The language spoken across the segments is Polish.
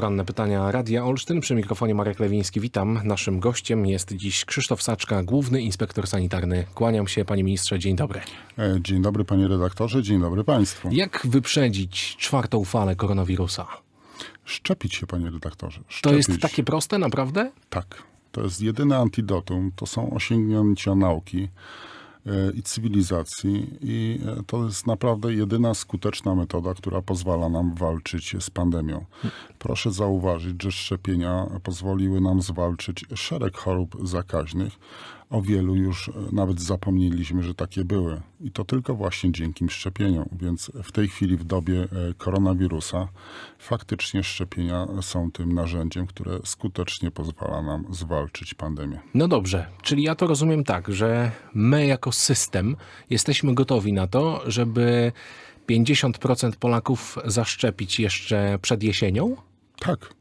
Poranne pytania Radia Olsztyn. Przy mikrofonie Marek Lewiński. Witam. Naszym gościem jest dziś Krzysztof Saczka, główny inspektor sanitarny. Kłaniam się, panie ministrze. Dzień dobry. E, Dzień dobry panie redaktorze, dzień dobry państwu. Jak wyprzedzić czwartą falę koronawirusa? Szczepić się panie redaktorze. To Szczepić. jest takie proste, naprawdę? Tak. To jest jedyne antidotum. To są osiągnięcia nauki i cywilizacji i e, to jest naprawdę jedyna skuteczna metoda, która pozwala nam walczyć z pandemią. Proszę zauważyć, że szczepienia pozwoliły nam zwalczyć szereg chorób zakaźnych. O wielu już e, nawet zapomnieliśmy, że takie były. I to tylko właśnie dzięki szczepieniom. Więc w tej chwili, w dobie e, koronawirusa, faktycznie szczepienia są tym narzędziem, które skutecznie pozwala nam zwalczyć pandemię. No dobrze, czyli ja to rozumiem tak, że my jako system jesteśmy gotowi na to, żeby 50% Polaków zaszczepić jeszcze przed jesienią? Tak.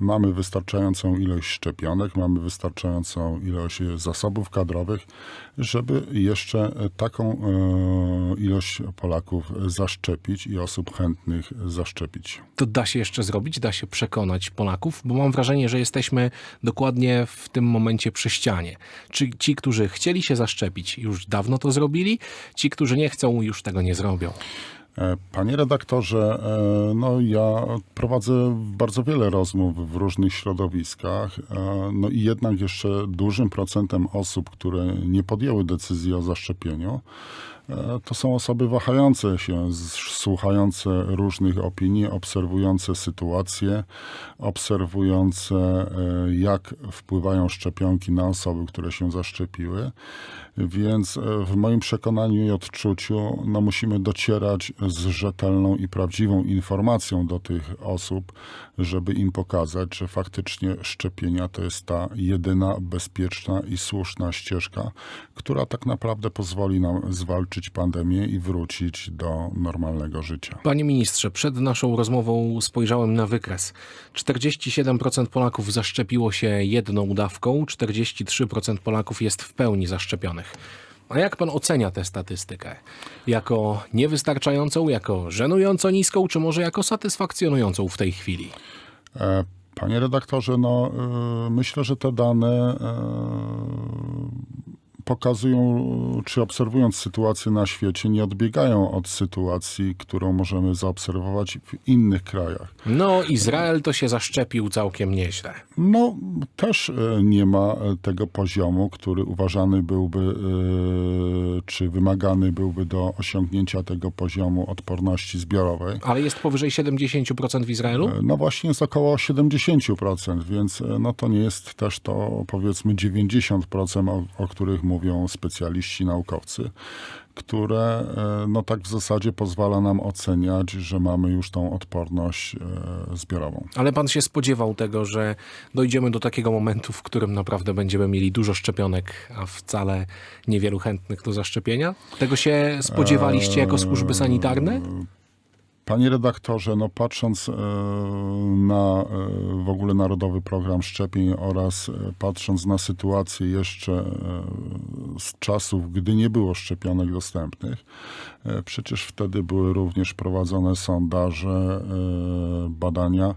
Mamy wystarczającą ilość szczepionek, mamy wystarczającą ilość zasobów kadrowych, żeby jeszcze taką e, ilość Polaków zaszczepić i osób chętnych zaszczepić. To da się jeszcze zrobić, da się przekonać Polaków, bo mam wrażenie, że jesteśmy dokładnie w tym momencie przy ścianie. Czy ci, którzy chcieli się zaszczepić, już dawno to zrobili, ci, którzy nie chcą, już tego nie zrobią. E, Panie redaktorze, e, no ja prowadzę bardzo wiele rozmów w różnych środowiskach, e, no i jednak jeszcze dużym procentem osób, które nie podjęły decyzji o zaszczepieniu, to są osoby wahające się, słuchające różnych opinii, obserwujące sytuacje, obserwujące e, jak wpływają szczepionki na osoby, które się zaszczepiły. Więc e, w moim przekonaniu i odczuciu no, musimy docierać z rzetelną i prawdziwą informacją do tych osób, żeby im pokazać, że faktycznie szczepienia to jest ta jedyna bezpieczna i słuszna ścieżka, która tak naprawdę pozwoli nam zwalczyć pandemię i wrócić do normalnego życia. Panie ministrze, przed naszą rozmową spojrzałem na wykres. 47% Polaków zaszczepiło się jedną dawką, 43% Polaków jest w pełni zaszczepionych. A jak pan ocenia tę statystykę? Jako niewystarczającą, jako żenująco niską, czy może jako satysfakcjonującą w tej chwili? E, Panie redaktorze, no y, myślę, że te dane y, pokazują, czy obserwując sytuację na świecie, nie odbiegają od sytuacji, którą możemy zaobserwować w innych krajach. No, Izrael to się zaszczepił całkiem nieźle. No, też e, nie ma e, tego poziomu, który uważany byłby, e, czy wymagany byłby do osiągnięcia tego poziomu odporności zbiorowej. Ale jest powyżej 70% w Izraelu? No właśnie jest około 70%, więc no to nie jest też to powiedzmy 90%, o, o których mówią specjaliści, naukowcy, które e, no tak w zasadzie pozwala nam oceniać, że mamy już tą odporność e, zbiorową. Ale pan się spodziewał tego, że dojdziemy do takiego momentu, w którym naprawdę będziemy mieli dużo szczepionek, a wcale niewielu chętnych do zaszczepienia? Tego się spodziewaliście jako służby sanitarne? Panie redaktorze, no patrząc e, na e, w ogóle Narodowy Program Szczepień oraz e, patrząc na sytuację jeszcze z czasów, gdy nie było szczepionek dostępnych, przecież wtedy były również prowadzone sondaże, badania,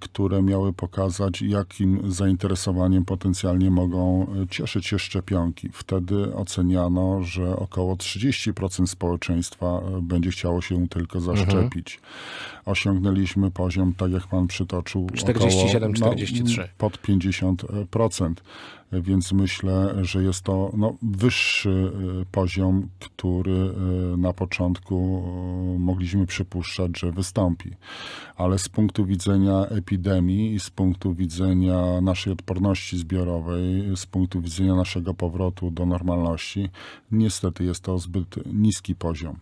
które miały pokazać, jakim zainteresowaniem potencjalnie mogą e, cieszyć się szczepionki. Wtedy oceniano, że około 30% społeczeństwa e, będzie chciało się tylko zaszczepić. Osiągnęliśmy poziom, tak jak pan przytoczył, 47, około, 43. pod 50%. Więc myślę, że jest to no, wyższy e, poziom, który e, na początku e, mogliśmy przypuszczać, że wystąpi. Ale z punktu widzenia epidemii i z punktu widzenia naszej odporności zbiorowej, z punktu widzenia naszego powrotu do normalności, niestety jest to zbyt niski poziom.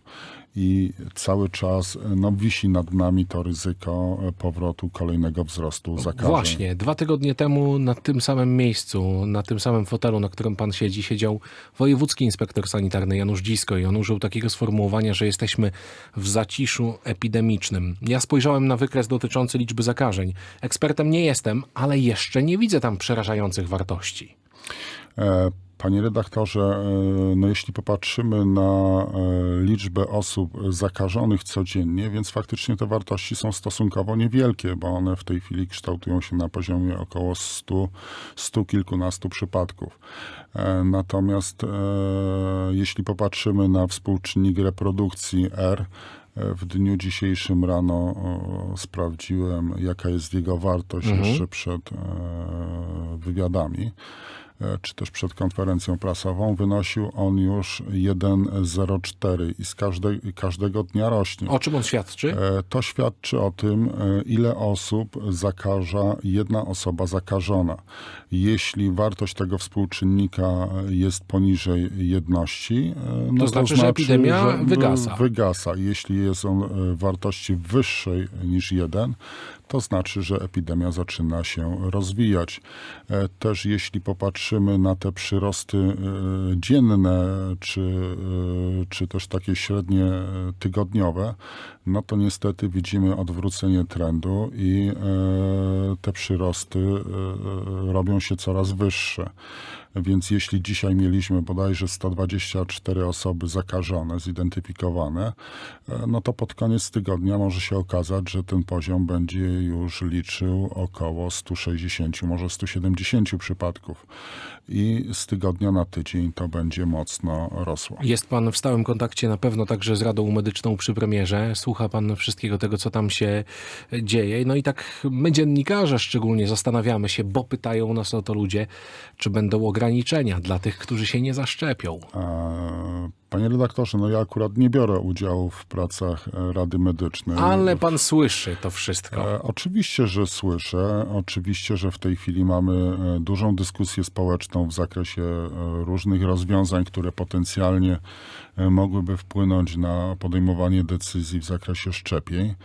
I cały czas no, wisi nad nami to ryzyko e, powrotu kolejnego wzrostu zakażeń. Właśnie, dwa tygodnie temu na tym samym miejscu, na tym samym fotelu, na którym pan siedzi, siedział wojewódzki inspektor sanitarny Janusz Dzisko i on użył takiego sformułowania, że jesteśmy w zaciszu epidemicznym. Ja spojrzałem na wykres dotyczący liczby zakażeń. Ekspertem nie jestem, ale jeszcze nie widzę tam przerażających wartości. E, Panie redaktorze, e, no jeśli popatrzymy na e, liczbę osób zakażonych codziennie, więc faktycznie te wartości są stosunkowo niewielkie, bo one w tej chwili kształtują się na poziomie około 100, 100 kilkunastu przypadków. E, Natomiast jeśli popatrzymy na współczynnik reprodukcji R, w dniu dzisiejszym rano sprawdziłem, jaka jest jego wartość jeszcze przed wywiadami, czy też przed konferencją prasową. Wynosił on już 1,04 i z każde, każdego dnia rośnie. O czym on świadczy? E, To świadczy o tym, e, ile osób zakaża jedna osoba zakażona. Jeśli wartość tego współczynnika jest poniżej jedności, e, no to, znaczy, że epidemia że wygasa. wygasa. Jeśli jest on e, wartości wyższej niż jeden, to znaczy, że epidemia zaczyna się rozwijać. E, Też jeśli popatrzymy na te przyrosty e, dzienne, czy, e, czy też takie średnie tygodniowe, no to niestety widzimy odwrócenie trendu i te przyrosty robią się coraz wyższe. Więc jeśli dzisiaj mieliśmy bodajże 124 osoby zakażone, zidentyfikowane, e, no to pod koniec tygodnia może się okazać, że ten poziom będzie już liczył około 160, może 170 przypadków. I z tygodnia na tydzień to będzie mocno rosło. Jest pan w stałym kontakcie na pewno także z Radą Medyczną przy premierze. Słucha pan wszystkiego tego, co tam się dzieje. No i tak my dziennikarze szczególnie zastanawiamy się, bo pytają nas o to ludzie, czy będą ograniczenia dla tych, którzy się nie zaszczepią. Panie redaktorze, no ja akurat nie biorę udziału w pracach e, Rady Medycznej. Ale pan słyszy to wszystko. E, Oczywiście, że słyszę. Oczywiście, że w tej chwili mamy e, dużą dyskusję społeczną w zakresie różnych rozwiązań, które potencjalnie mogłyby wpłynąć na podejmowanie decyzji w zakresie szczepień.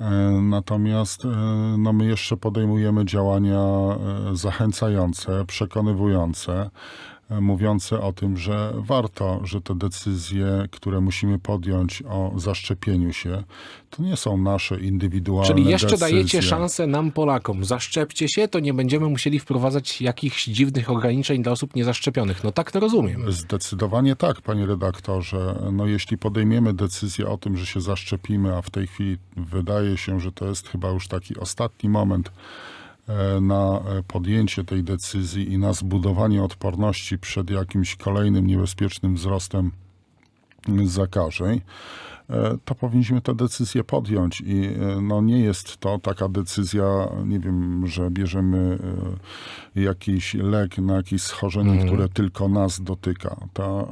E, Natomiast e, no my jeszcze podejmujemy działania e, zachęcające, przekonywujące, mówiące o tym, że warto, że te decyzje, które musimy podjąć o zaszczepieniu się, to nie są nasze indywidualne Czyli jeszcze decyzje. dajecie szansę nam, Polakom. Zaszczepcie się, to nie będziemy musieli wprowadzać jakichś dziwnych ograniczeń dla osób niezaszczepionych. No tak to rozumiem. Zdecydowanie tak, panie redaktorze. No jeśli podejmiemy decyzję o tym, że się zaszczepimy, a w tej chwili wydaje się, że to jest chyba już taki ostatni moment na e, podjęcie tej decyzji i na zbudowanie odporności przed jakimś kolejnym niebezpiecznym wzrostem zakażeń, e, to powinniśmy tę decyzję podjąć. I e, no, nie jest to taka decyzja, nie wiem, że bierzemy e, jakiś lek na jakieś schorzenie, które tylko nas dotyka. Ta e,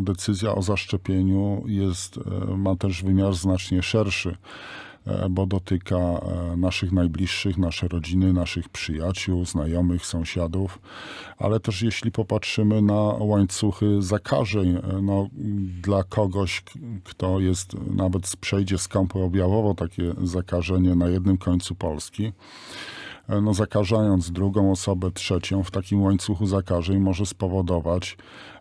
decyzja o zaszczepieniu jest, e, ma też wymiar znacznie szerszy. e, bo dotyka e, naszych najbliższych, nasze rodziny, naszych przyjaciół, znajomych, sąsiadów, ale też jeśli popatrzymy na łańcuchy zakażeń, e, no, dla kogoś, kto jest, nawet przejdzie skąpo objawowo takie zakażenie na jednym końcu Polski, e, no, zakażając drugą osobę, trzecią w takim łańcuchu zakażeń może spowodować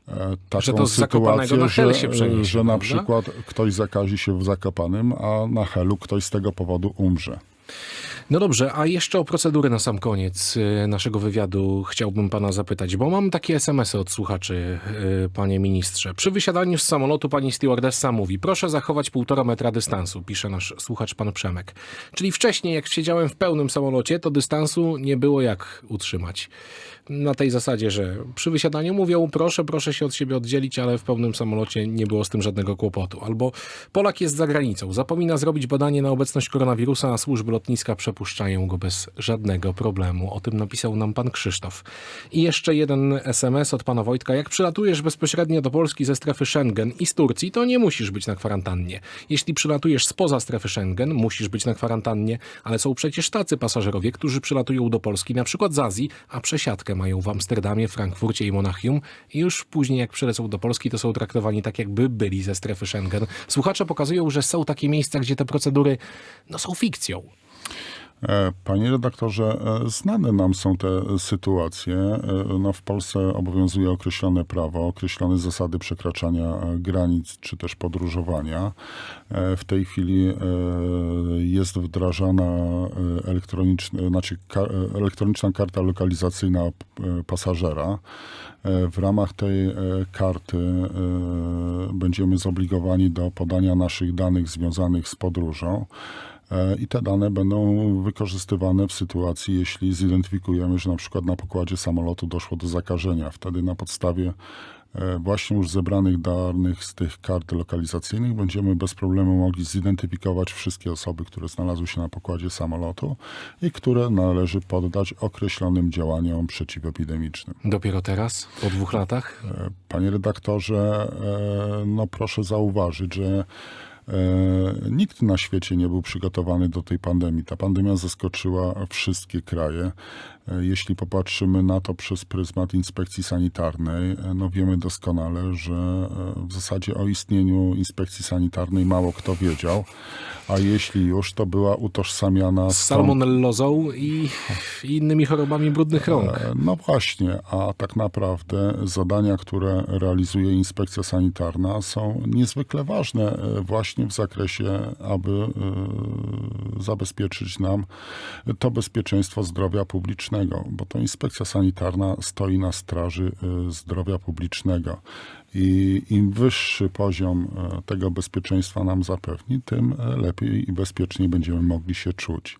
e, taką Że to sytuację, na Hel że, się przeniesie, że na prawda? przykład ktoś zakazi się w Zakopanym, a na Helu ktoś z tego powodu umrze. No dobrze, a jeszcze o procedury na sam koniec y, naszego wywiadu chciałbym pana zapytać, bo mam takie SMS-y od słuchaczy, y, panie ministrze. Przy wysiadaniu z samolotu pani stewardessa mówi, proszę zachować półtora metra dystansu, pisze nasz słuchacz pan Przemek. Czyli wcześniej, jak siedziałem w pełnym samolocie, to dystansu nie było jak utrzymać. Na tej zasadzie, że przy wysiadaniu mówią, proszę, proszę się od siebie oddzielić, ale w pełnym samolocie nie było z tym żadnego kłopotu. Albo Polak jest za granicą, zapomina zrobić badanie na obecność koronawirusa, a służby lotniska przepuszczają go bez żadnego problemu. O tym napisał nam pan Krzysztof. I jeszcze jeden SMS od pana Wojtka. Jak przylatujesz bezpośrednio do Polski ze strefy Schengen i z Turcji, to nie musisz być na kwarantannie. Jeśli przylatujesz spoza strefy Schengen, musisz być na kwarantannie, ale są przecież tacy pasażerowie, którzy przylatują do Polski na przykład z Azji, a przesiadkę mają w Amsterdamie, Frankfurcie i Monachium i już później jak przylecą do Polski, to są traktowani tak, jakby byli ze strefy Schengen. Słuchacze pokazują, że są takie miejsca, gdzie te procedury no, są fikcją. E, Panie redaktorze, e, znane nam są te sytuacje. E, No, w Polsce obowiązuje określone prawo, określone zasady przekraczania granic czy też podróżowania. W tej chwili jest wdrażana elektroniczna, znaczy elektroniczna karta lokalizacyjna pasażera. W ramach tej karty będziemy zobligowani do podania naszych danych związanych z podróżą. E, I te dane będą wykorzystywane w sytuacji, jeśli zidentyfikujemy, że na przykład na pokładzie samolotu doszło do zakażenia. Wtedy na podstawie e, właśnie już zebranych danych z tych kart lokalizacyjnych będziemy bez problemu mogli zidentyfikować wszystkie osoby, które znalazły się na pokładzie samolotu i które należy poddać określonym działaniom przeciwepidemicznym. Dopiero teraz, po dwóch latach? E, Panie redaktorze, no proszę zauważyć, że nikt na świecie nie był przygotowany do tej pandemii. Ta pandemia zaskoczyła wszystkie kraje. E, Jeśli popatrzymy na to przez pryzmat inspekcji sanitarnej, e, no wiemy doskonale, że e, w zasadzie o istnieniu inspekcji sanitarnej mało kto wiedział, a jeśli już, to była utożsamiana Z tą- salmonellozą i innymi chorobami brudnych rąk. No właśnie, a tak naprawdę zadania, które realizuje inspekcja sanitarna są niezwykle ważne właśnie w zakresie, aby zabezpieczyć nam to bezpieczeństwo zdrowia publicznego, bo to inspekcja sanitarna stoi na straży e, zdrowia publicznego. I im wyższy poziom e, tego bezpieczeństwa nam zapewni, tym e, lepiej i bezpieczniej będziemy mogli się czuć.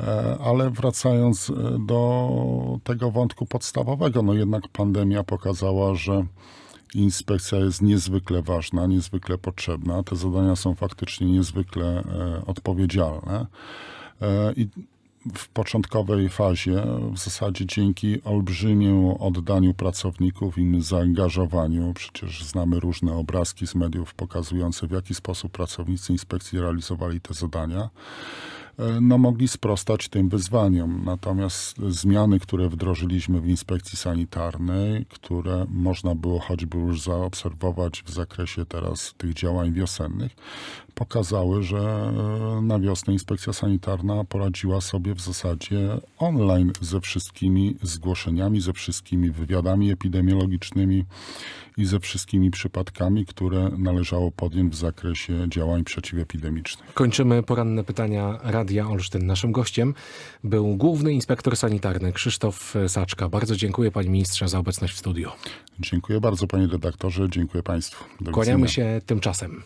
E, Ale wracając do tego wątku podstawowego, no jednak pandemia pokazała, że inspekcja jest niezwykle ważna, niezwykle potrzebna. Te zadania są faktycznie niezwykle e, odpowiedzialne. E, I w początkowej fazie, w zasadzie dzięki olbrzymiemu oddaniu pracowników, im zaangażowaniu, przecież znamy różne obrazki z mediów pokazujące, w jaki sposób pracownicy inspekcji realizowali te zadania, no, mogli sprostać tym wyzwaniom. Natomiast zmiany, które wdrożyliśmy w inspekcji sanitarnej, które można było choćby już zaobserwować w zakresie teraz tych działań wiosennych, pokazały, że e, na wiosnę inspekcja sanitarna poradziła sobie w zasadzie online ze wszystkimi zgłoszeniami, ze wszystkimi wywiadami epidemiologicznymi i ze wszystkimi przypadkami, które należało podjąć w zakresie działań przeciwepidemicznych. Kończymy poranne pytania Radia Olsztyn. Naszym gościem był główny inspektor sanitarny Krzysztof Saczka. Bardzo dziękuję panie ministrze za obecność w studiu. Dziękuję bardzo panie redaktorze, dziękuję państwu. Do Kłaniamy widzenia. się tymczasem.